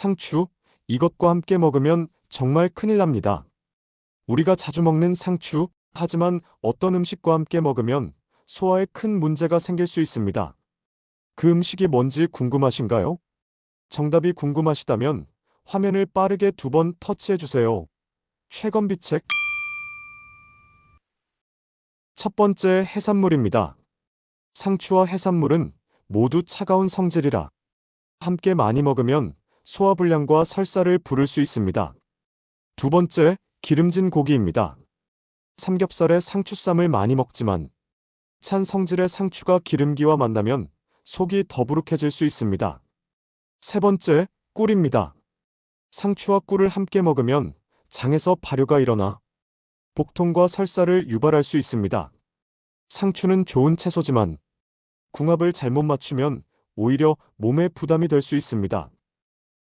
상추, 이것과 함께 먹으면 정말 큰일 납니다. 우리가 자주 먹는 상추, 하지만 어떤 음식과 함께 먹으면 소화에 큰 문제가 생길 수 있습니다. 그 음식이 뭔지 궁금하신가요? 정답이 궁금하시다면 화면을 빠르게 두 번 터치해 주세요. 최건비 책. 첫 번째 해산물입니다. 상추와 해산물은 모두 차가운 성질이라 함께 많이 먹으면 소화불량과 설사를 부를 수 있습니다. 두 번째, 기름진 고기입니다. 삼겹살에 상추쌈을 많이 먹지만 찬 성질의 상추가 기름기와 만나면 속이 더부룩해질 수 있습니다. 세 번째, 꿀입니다. 상추와 꿀을 함께 먹으면 장에서 발효가 일어나 복통과 설사를 유발할 수 있습니다. 상추는 좋은 채소지만 궁합을 잘못 맞추면 오히려 몸에 부담이 될 수 있습니다.